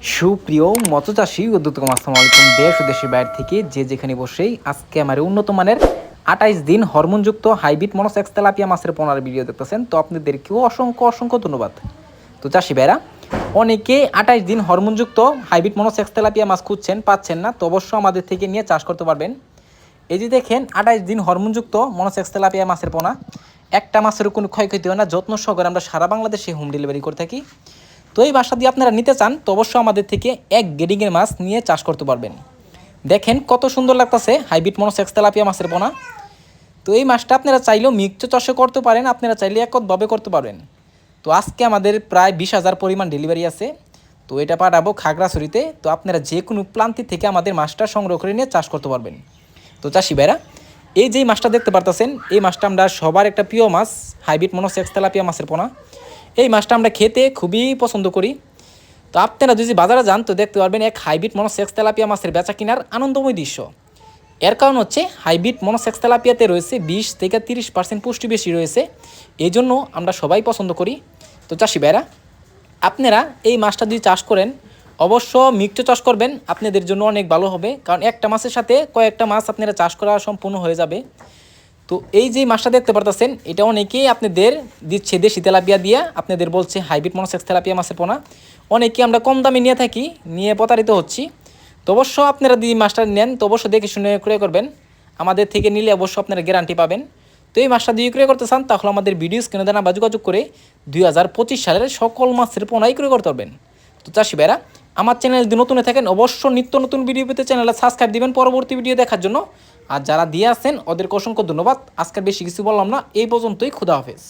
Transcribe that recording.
সুপ্রিয় মৎস্যচাষী উদ্যোক্তম আসসালামু আলাইকুম। দেশ ও দেশের বাইরে থেকে যে যেখানে বসেই আজকে আমার উন্নত মানের আঠাইশ দিন হরমোনযুক্ত হাইব্রিড মনোসেক্স তেলাপিয়া মাছের পোনার ভিডিও দেখতেছেন, তো আপনাদেরকেও অসংখ্য অসংখ্য ধন্যবাদ। তো চাষি ভাইরা অনেকে আঠাইশ দিন হরমোনযুক্ত হাইব্রিড মনোসেক্স তেলাপিয়া মাছ খুঁজছেন, পাচ্ছেন না, তো অবশ্য আমাদের থেকে নিয়ে চাষ করতে পারবেন। এই যে দেখেন, আঠাইশ দিন হরমোনযুক্ত মনোসেক্স তেলাপিয়া মাছের পোনা, একটা মাছের কোনো ক্ষয়ক্ষতি হয় না, যত্ন সহকারে আমরা সারা বাংলাদেশে হোম ডেলিভারি করে থাকি। তো এই বাসা দিয়ে আপনারা নিতে চান, তো অবশ্যই আমাদের থেকে এক গেডিংয়ের মাছ নিয়ে চাষ করতে পারবেন। দেখেন কত সুন্দর লাগতেছে, হাইব্রিড মনোসেক্স তেলাপিয়া মাছের পোনা। তো এই মাছটা আপনারা চাইলেও মিক্স চাষে করতে পারেন, আপনারা চাইলে একতভাবে করতে পারবেন। তো আজকে আমাদের প্রায় বিশ হাজার পরিমাণ ডেলিভারি আছে। তো এটা পাঠাবো খাগড়াছড়িতে, তো আপনারা যে কোনো প্লান্তি থেকে আমাদের মাছটা সংগ্রহ করে নিয়ে চাষ করতে পারবেন। তো চাষি ভাইরা, এই যেই মাছটা দেখতে পারতেছেন, এই মাছটা আমরা সবার একটা প্রিয় মাছ, হাইব্রিড মনোসেক্স তেলাপিয়া মাছের পোনা। এই মাছটা আমরা খেতে খুবই পছন্দ করি। তো আপনারা যদি বাজারে যান, তো দেখতে পারবেন এক হাইব্রিড মনোসেক্স তেলাপিয়া মাছের বেচা কেনার আনন্দময় দৃশ্য। এর কারণ হচ্ছে, হাইব্রিড মনোসেক্স তেলাপিয়াতে রয়েছে বিশ থেকে তিরিশ পার্সেন্ট পুষ্টি বেশি রয়েছে। এই জন্য আমরা সবাই পছন্দ করি। তো চাষি ভাইরা, আপনারা এই মাছটা যদি চাষ করেন, অবশ্য মিক্স চাষ করবেন, আপনাদের জন্য অনেক ভালো হবে। কারণ একটা মাছের সাথে কয়েকটা মাছ আপনারা চাষ করা সম্পূর্ণ হয়ে যাবে। তো এই যে মাছটা দেখতে পারতেছেন, এটা অনেকেই আপনাদের দিচ্ছে দেশি তেলাপিয়া দিয়া, আপনাদের বলছে হাইব্রিড মনোসেক্স তেলাপিয়া মাছের পোনা। অনেকেই আমরা কম দামে নিয়ে থাকি, নিয়ে প্রতারিত হচ্ছি। তো অবশ্য আপনারা যদি মাছটা নেন, তো অবশ্যই দেখে শুনে ক্রয় করবেন। আমাদের থেকে নিলে অবশ্য আপনারা গ্যারান্টি পাবেন। তো এই মাছটা দিয়ে ক্রয় করতে চান, তাহলে আমাদের ভিডিও স্ক্রিনে দেনা বা যোগাযোগ করে দুই হাজার পঁচিশ সালের সকল মাছের পোনাই ক্রয় করতে পারবেন। তো চাষি ভাইরা আমার চ্যানেল যদি নতুন থাকেন, অবশ্য নিত্য নতুন ভিডিও পেতে চ্যানেলে সাবস্ক্রাইব দিবেন। পরবর্তী ভিডিও দেখার জন্য আর যারা দিয়ে আসেন ওদেরকে অসংখ্য ধন্যবাদ। আজকের বেশি কিছু বললাম না। এই পর্যন্তই। খুদা হাফেজ।